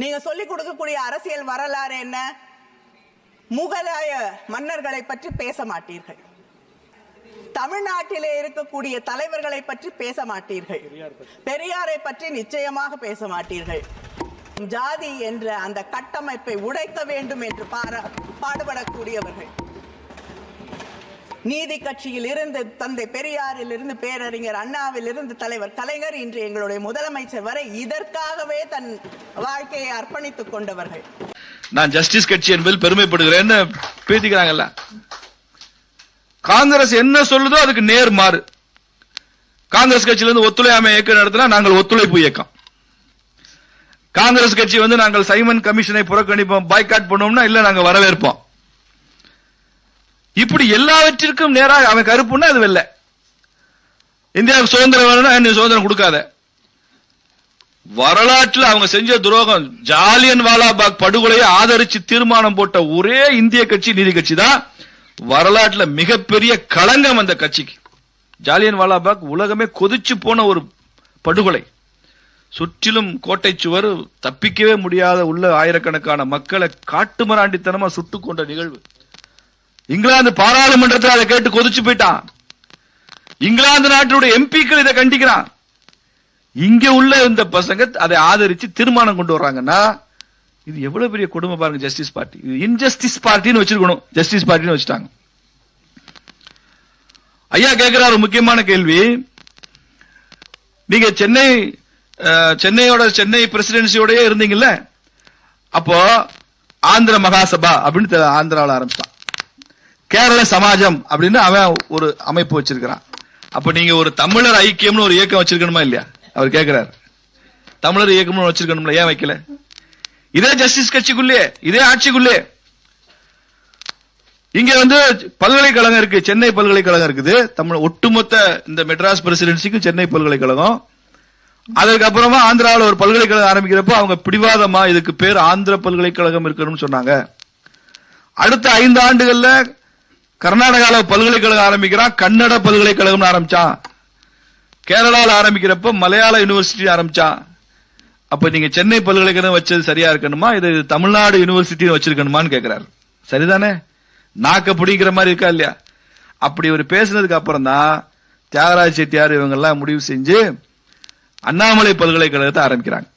நீங்க சொல்லிக் கொடுக்கக்கூடிய அரசியல் வரலாறு என்ன? முகலாய மன்னர்களை பற்றி பேச மாட்டீர்கள். தமிழ்நாட்டிலே இருக்கக்கூடிய தலைவர்களை பற்றி பேச மாட்டீர்கள். பெரியாரை பற்றி நிச்சயமாக பேச மாட்டீர்கள். ஜாதி என்ற அந்த கட்டமைப்பை உடைக்க வேண்டும் என்று பாடுபடக்கூடியவர்கள். நீதி கட்சியில் இருந்து தந்தை பெரியாரில் இருந்து பேரறிஞர் அண்ணாவில் இருந்து தலைவர் கலைஞர் இன்று எங்களுடைய முதலமைச்சர் வரை இதற்காகவே தன் வாழ்க்கையை அர்ப்பணித்துக் கொண்டவர்கள். நான் ஜஸ்டிஸ் கட்சி என்பதில் பெருமைப்படுகிறேன்னு பேசிக்கிறாங்கல்ல? காங்கிரஸ் என்ன சொல்லுதோ அதுக்கு நேர் மாறு. காங்கிரஸ் கட்சியிலிருந்து ஒத்துழையாமை இயக்கம் நடத்தினா நாங்கள் ஒத்துழைப்பு இயக்கம். காங்கிரஸ் கட்சி வந்து நாங்கள் சைமன் கமிஷனை புறக்கணிப்போம் பாய்காட் பண்ணுவோம்னா இல்ல நாங்க வரவேற்போம். இப்படி எல்லாவற்றிற்கும் நேராக அவன் கருப்புன்னா அது வெள்ள. இந்தியாவுக்கு சுதந்திரம் வேணும்னா நீ சுதந்திரம் கொடுக்காத. வரலாற்றில் அவங்க செஞ்ச துரோகம் ஜாலியன் வாலாபாக் படுகொலையை ஆதரிச்சு தீர்மானம் போட்ட ஒரே இந்திய கட்சி நீதி கட்சி தான் வரலாற்றில் மிகப்பெரிய களங்கம் அந்த கட்சிக்கு. ஜாலியன் வாலாபாக் உலகமே கொதிச்சு போன ஒரு படுகொலை. சுற்றிலும் கோட்டை சுவர் தப்பிக்கவே முடியாத உள்ள ஆயிரக்கணக்கான மக்களை காட்டுமராண்டித்தனமா சுட்டுக் கொண்ட நிகழ்வு. இங்கிலாந்து பாராளுமன்றத்தில் அதை கேட்டு கொதிச்சு போயிட்டான். இங்கிலாந்து நாட்டினுடைய எம்பிக்கள் இதை கண்டிக்கிறான். இங்க உள்ள இந்த பசங்க அதை ஆதரிச்சு தீர்மானம் கொண்டு வர்றாங்கன்னா இது எவ்வளவு பெரிய குடும்பம் பாருங்க ஜஸ்டிஸ் பார்ட்டி. இது இன்ஜஸ்டிஸ் பார்ட்டின்னு வச்சிருக்கணும். ஜஸ்டிஸ் பார்ட்டின்னு வச்சுட்டாங்க. ஐயா கேட்கிறார் ஒரு முக்கியமான கேள்வி. நீங்க சென்னை சென்னையோட சென்னை பிரசிடென்சியோடய இருந்தீங்கல்ல? அப்போ ஆந்திர மகாசபா அப்படின்னு ஆந்திராவில் ஆரம்பிச்சான் கேரள சமாஜம் அப்படின்னு அவன் ஒரு அமைப்பு வச்சிருக்கிறான். அப்ப நீங்க ஒரு தமிழர் ஐக்கியம்னு ஒரு இயக்கம் வச்சிருக்கணுமா இல்லையா? அவர் கேக்குறாரு. தமிழர் இயக்கம்னு வச்சிருக்கணும்ல ஏன் வைக்கல? இதே ஜஸ்டிஸ் கட்சிக்குள்ளே இதே ஆட்சிக்குள்ளே இங்க வந்து பல்கலைக்கழகம் இருக்கு சென்னை பல்கலைக்கழகம் இருக்குது. தமிழ் ஒட்டுமொத்த இந்த மெட்ராஸ் பிரசிடென்சிக்கு சென்னை பல்கலைக்கழகம். அதுக்கப்புறமா ஆந்திராவில் ஒரு பல்கலைக்கழகம் ஆரம்பிக்கிறப்போ அவங்க பிடிவாதமா இதுக்கு பேர் ஆந்திர பல்கலைக்கழகம் இருக்கணும்னு சொன்னாங்க. அடுத்த ஐந்து ஆண்டுகள்ல கர்நாடகால பல்கலைக்கழகம் ஆரம்பிக்கிறான் கன்னட பல்கலைக்கழகம் ஆரம்பிச்சான் கேரளாவில் ஆரம்பிக்கிறப்ப மலையாள யூனிவர்சிட்டி ஆரம்பிச்சான் அப்ப நீங்க சென்னை பல்கலைக்கழகம் வச்சது சரியா இருக்கணுமா? இது தமிழ்நாடு யூனிவர்சிட்டி வச்சிருக்கணுமான்னு கேட்கிறாரு சரிதானே? நாக்க பிடிக்கிற மாதிரி இருக்கா இல்லையா? அப்படி ஒரு பேசுனதுக்கு அப்புறம் தான் தியாகராஜ் செட்டியார் இவங்க எல்லாம் முடிவு செஞ்சு அண்ணாமலை பல்கலைக்கழகத்தை ஆரம்பிக்கிறாங்க.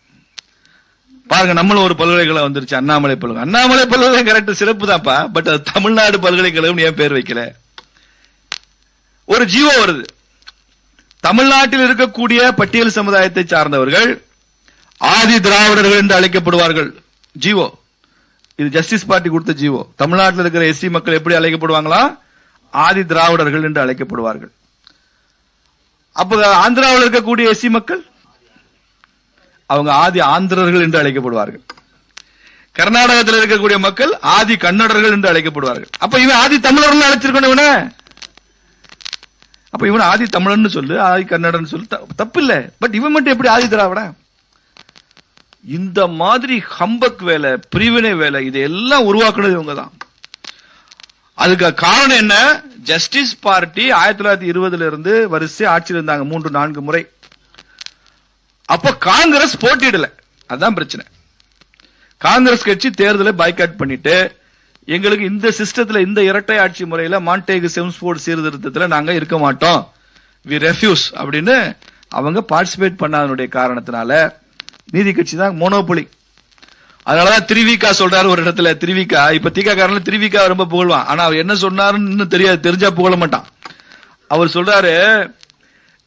பாருங்க நம்மளும் ஒரு பல்கலைக்கழகம் வந்துருச்சு அண்ணாமலை பல்கலை அண்ணாமலை பல்கலை கரெக்ட் சிறப்பு தான்ப்பா பட் அது தமிழ்நாடு பல்கலைக்கழகம் ஏன் பேர் வைக்கல. ஒரு ஜீவோ வருது. தமிழ்நாட்டில் இருக்கக்கூடிய பட்டியல் சமுதாயத்தை சார்ந்தவர்கள் ஆதி திராவிடர்கள் என்று அழைக்கப்படுவார்கள். G O. இது ஜஸ்டிஸ் பார்ட்டி கொடுத்த ஜீவோ. தமிழ்நாட்டில் இருக்கிற எஸ்சி மக்கள் எப்படி அழைக்கப்படுவாங்களா? ஆதி திராவிடர்கள் என்று அழைக்கப்படுவார்கள். அப்ப ஆந்திராவில் இருக்கக்கூடிய எஸ்சி மக்கள்? அவங்க ஆதி ஆந்திரர்கள் என்று அழைக்கப்படுவார்கள். கர்நாடகத்தில் இருக்கக்கூடிய மக்கள் ஆதி கன்னடர்கள் என்று அழைக்கப்படுவார்கள். அப்ப இவன் ஆதி தமிழர்கள் அழைச்சிருக்கணும் இவன? அப்ப இவன் ஆதி தமிழன் சொல்லு ஆதி கன்னடன் சொல்லு. த- தப்பு இல்ல பட் இவன் மட்டும் எப்படி ஆதி திராவிட? இந்த மாதிரி ஹம்பக் வேலை பிரிவினை வேலை இதையெல்லாம் உருவாக்குனது இவங்க தான் அதுக்கு காரணம் என்ன? ஜஸ்டிஸ் பார்ட்டி ஆயிரத்தி தொள்ளாயிரத்தி இருபதுல இருந்து வரிசை ஆட்சியில் இருந்தாங்க மூன்று நான்கு முறை. அப்ப காங்கிரஸ் போட்டியிடல. அதான் பிரச்சனை. காங்கிரஸ் கட்சி தேர்தலை பைக்காட் பண்ணிட்டு எங்களுக்கு இந்த சிஸ்டத்துல இந்த இரட்டை ஆட்சி முறையில மாண்டேகு செம்ஸ்போர்ட் சீர்திருத்தத்துல நாங்க இருக்க மாட்டோம். வி ரெஃப்யூஸ் அப்படின்னு அவங்க பார்ட்டிசிபேட் பண்ணாதனுடைய காரணத்தினால நீதி கட்சி தான் மோனோபொலி அதனாலதான் திருவிகா சொல்றாரு ஒரு இடத்துல திருவிகா இப்ப தீகா காரணம் திருவிகா ரொம்ப புகழ்வான். ஆனா அவர் என்ன சொன்னாருன்னு இன்னும் தெரியாது தெரிஞ்சா புகழ மாட்டான். அவர் சொல்றாரு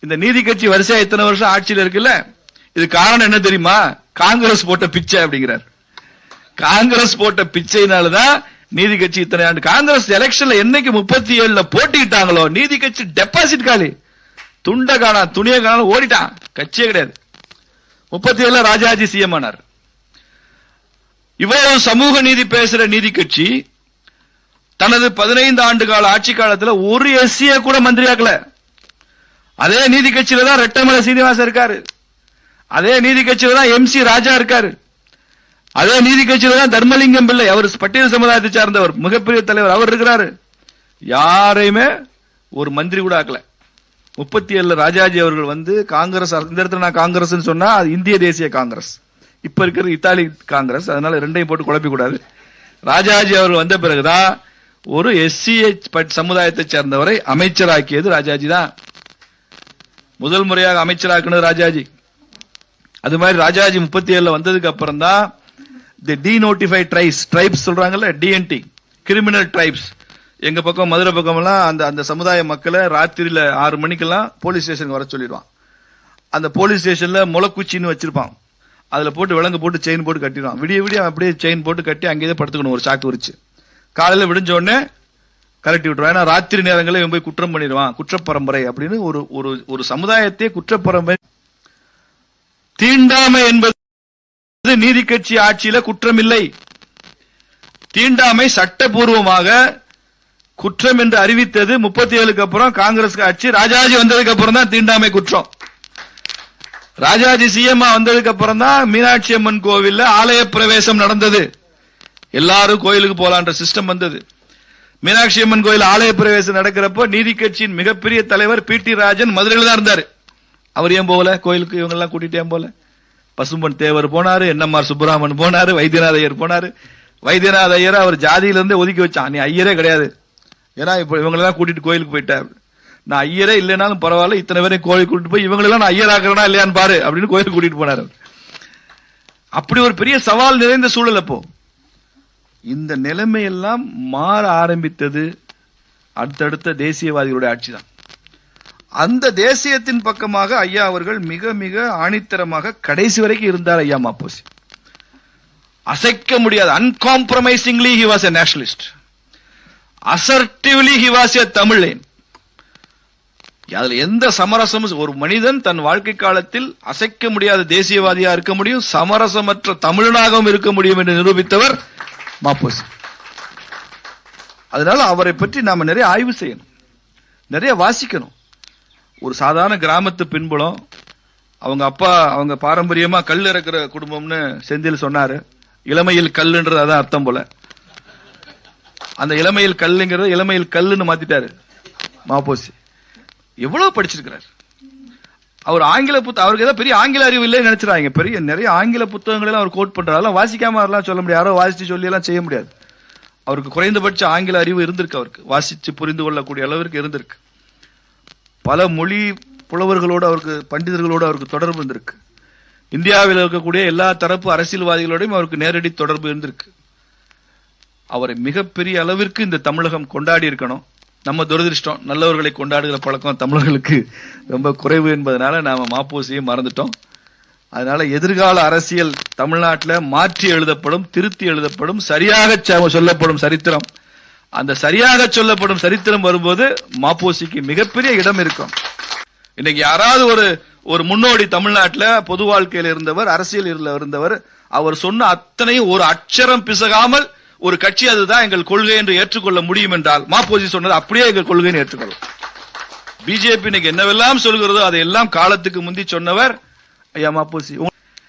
இந்த நீதி கட்சி வரிசையா இத்தனை வருஷம் ஆட்சியில இருக்குல்ல? இது காரணம் என்ன தெரியுமா? காங்கிரஸ் போட்ட பிச்சை அப்படிங்கிறார். காங்கிரஸ் போட்ட பிச்சைனாலதான் நீதி கட்சி இத்தனை ஆண்டு காங்கிரஸ் எலெக்ஷன்ல என்னைக்கு முப்பத்தி ஏழுல போட்டிக்கிட்டாங்களோ நீதி கட்சி டெபாசிட் காலி. துண்ட காணா துணிய காணாலும் ஓடிட்டான். கட்சியே கிடையாது. முப்பத்தி ஏழுல ராஜாஜி சிஎம் ஆனார். இவ்வளவு சமூக நீதி பேசுற நீதி கட்சி தனது பதினைந்து ஆண்டு கால ஆட்சி காலத்துல ஒரு எஸ்சிய கூட மந்திரியாக்கல. அதே நீதி கட்சியில தான் ரெட்டமலை சீனிவாசன் இருக்காரு. அதே நீதி கட்சியில தான் எம் சி ராஜா இருக்காரு. அதே நீதி கட்சியில தான் தர்மலிங்கம் பிள்ளை அவர் பட்டியல் சமுதாயத்தை சார்ந்தவர் மிகப்பெரிய தலைவர் அவர் இருக்கிறாரு. யாரையுமே ஒரு மந்திரி கூட ஆக்கல. முப்பத்தி ஏழுல ராஜாஜி அவர்கள் வந்து காங்கிரஸ் இந்த இடத்துல நான் காங்கிரஸ் சொன்னா அது இந்திய தேசிய காங்கிரஸ். இப்ப இருக்கிற இத்தாலி காங்கிரஸ் அதனால ரெண்டையும் போட்டு குழப்பி கூடாது. ராஜாஜி அவர்கள் வந்த பிறகுதான் ஒரு எஸ்சி சமுதாயத்தை சேர்ந்தவரை அமைச்சராக்கியது ராஜாஜி தான். முதல் முறையாக அமைச்சராக்குனது ராஜாஜி. அது மாதிரி ராஜாஜி முப்பத்தி ஏழுல வந்ததுக்கு அப்புறம் தான் the de notify tribes tribes சொல்றாங்கல்ல டிஎன்டி கிரிமினல் ட்ரைப்ஸ் எங்க பக்கம் மதுரை பக்கம் எல்லாம் அந்த அந்த சமுதாய மக்களை ராத்திரியில ஆறு மணிக்கெல்லாம் போலீஸ் ஸ்டேஷனுக்கு வர சொல்லிடுவான். அந்த போலீஸ் ஸ்டேஷன்ல முளைக்குச்சின்னு வச்சிருப்பான். அதுல போட்டு விலங்கு போட்டு செயின் போட்டு கட்டிடுவான். விடிய விடிய அப்படியே செயின் போட்டு கட்டி அங்கேயே படுத்துக்கணும் ஒரு சாக்கு விரிச்சு. காலையில விடிஞ்ச உடனே கலட்டி விட்டுருவான். ஏன்னா ராத்திரி நேரங்களில் இவன் போய் குற்றம் பண்ணிடுவான். குற்றப்பரம்பரை அப்படின்னு ஒரு ஒரு ஒரு சமுதாயத்தை குற்றப்பரம்பரை தீண்டாமை என்பது நீதி கட்சி ஆட்சியில குற்றம் இல்லை தீண்டாமை சட்டபூர்வமாக குற்றம் என்று அறிவித்தது முப்பத்தி ஏழுக்கு அப்புறம் காங்கிரஸ் ஆட்சி ராஜாஜி வந்ததுக்கு அப்புறம் தான் தீண்டாமை குற்றம். ராஜாஜி சிஎம்மா வந்ததுக்கு அப்புறம் தான் மீனாட்சி அம்மன் கோவில்ல ஆலய பிரவேசம் நடந்தது. எல்லாரும் கோயிலுக்கு போலான்ற சிஸ்டம் வந்தது. மீனாட்சி அம்மன் கோயில் ஆலய பிரவேசம் நடக்கிறப்போ நீதி கட்சியின் மிகப்பெரிய தலைவர் பி டி ராஜன் மதுரையில் தான் இருந்தாரு. அவர் ஏன் போகல? கோயிலுக்கு இவங்க எல்லாம் கூட்டிட்டு ஏன் போல பசும்பன் தேவர் போனாரு என்எம்ஆர் சுப்பராமன் போனாரு வைத்தியநாத ஐயர் போனாரு. வைத்தியநாத ஐயரை அவர் ஜாதியிலிருந்தே ஒதுக்கி வச்சான். நீ ஐயரே கிடையாது. ஏன்னா இப்போ இவங்களெல்லாம் கூட்டிட்டு கோயிலுக்கு போயிட்டார். நான் ஐயரே இல்லைனாலும் பரவாயில்ல இத்தனை பேரையும் கோயிலுக்கு கூட்டிட்டு போய் இவங்களெல்லாம் நான் ஐயர் ஆக்குறேனா இல்லையான்னு பாரு அப்படின்னு கோயிலுக்கு கூட்டிட்டு போனார் அப்படி ஒரு பெரிய சவால் நிறைந்த சூழல் அப்போ. இந்த நிலைமையெல்லாம் மாற ஆரம்பித்தது அடுத்தடுத்த தேசியவாதிகளுடைய ஆட்சி தான் அந்த தேசியத்தின் பக்கமாக ஐயா அவர்கள் மிக மிக ஆணித்தரமாக கடைசி வரைக்கும் இருந்தார் ஐயா மாப்போசி. அசைக்க முடியாது. Uncompromisingly he was a nationalist assertively he was a Tamilan அதுல எந்த சமரசமும் ஒரு மனிதன் தன் வாழ்க்கை காலத்தில் அசைக்க முடியாத தேசியவாதியா இருக்க முடியும் சமரசமற்ற தமிழனாகவும் இருக்க முடியும் என்று நிரூபித்தவர் மாப்போசி. அதனால அவரை பற்றி நாம நிறைய ஆய்வு செய்யணும். நிறைய வாசிக்கணும். ஒரு சாதாரண கிராமத்து பின்புலம். அவங்க அப்பா அவங்க பாரம்பரியமா கல் இறக்குற குடும்பம்னு செந்தில் சொன்னாரு. இளமையில் கல்லுன்றது அதான் அர்த்தம் போல. அந்த இளமையில் கல்லுங்கிறது இளமையில் கல்லுன்னு மாத்திட்டாரு. மாப்போசி எவ்வளவு படிச்சிருக்கிறார். அவர் ஆங்கில புத்த அவருக்கு ஏதோ பெரிய ஆங்கில அறிவு இல்லைன்னு நினைச்சிடாங்க பெரிய நிறைய ஆங்கில புத்தகங்கள் எல்லாம் அவர் கோட் பண்றாரு. வாசிக்காம அதெல்லாம் சொல்ல முடியாது. யாரோ வாசிச்சு சொல்லி எல்லாம் செய்ய முடியாது. அவருக்கு குறைந்தபட்ச ஆங்கில அறிவு இருந்திருக்கு அவருக்கு. வாசிச்சு புரிந்து கொள்ளக்கூடிய அளவிற்கு இருந்திருக்கு. பல மொழி புலவர்களோடு அவருக்கு பண்டிதர்களோடு அவருக்கு தொடர்பு இருந்திருக்கு. இந்தியாவில் இருக்கக்கூடிய எல்லா தரப்பு அரசியல்வாதிகளோடையும் அவருக்கு நேரடி தொடர்பு இருந்திருக்கு. அவரை மிகப்பெரிய அளவிற்கு இந்த தமிழகம் கொண்டாடி இருக்கணும். நம்ம துரதிருஷ்டம் நல்லவர்களை கொண்டாடுகிற பழக்கம் தமிழர்களுக்கு ரொம்ப குறைவு என்பதனால நாம மாப்போசியை மறந்துட்டோம். அதனால எதிர்கால அரசியல் தமிழ்நாட்டில் மாற்றி எழுதப்படும் திருத்தி எழுதப்படும் சரியாக சொல்லப்படும் சரித்திரம் அந்த சரியாக சொல்லப்படும் சரித்திரம் வரும்போது மாப்போசிக்கு மிகப்பெரிய இடம் இருக்கும். இன்னைக்கு யாராவது ஒரு ஒரு முன்னோடி தமிழ்நாட்டில் பொது வாழ்க்கையில் இருந்தவர் அரசியல் இருந்தவர் அவர் சொன்ன அத்தனையும் ஒரு அச்சரம் பிசகாமல் ஒரு கட்சி அதுதான் எங்கள் கொள்கை என்று ஏற்றுக்கொள்ள முடியும் என்றால் மாப்போசி சொன்னது அப்படியே எங்கள் கொள்கைன்னு ஏற்றுக்கொள்ளும். பிஜேபி இன்னைக்கு என்னவெல்லாம் சொல்கிறதோ அதையெல்லாம் காலத்துக்கு முந்தி சொன்னவர் ஐயா மாப்போசி.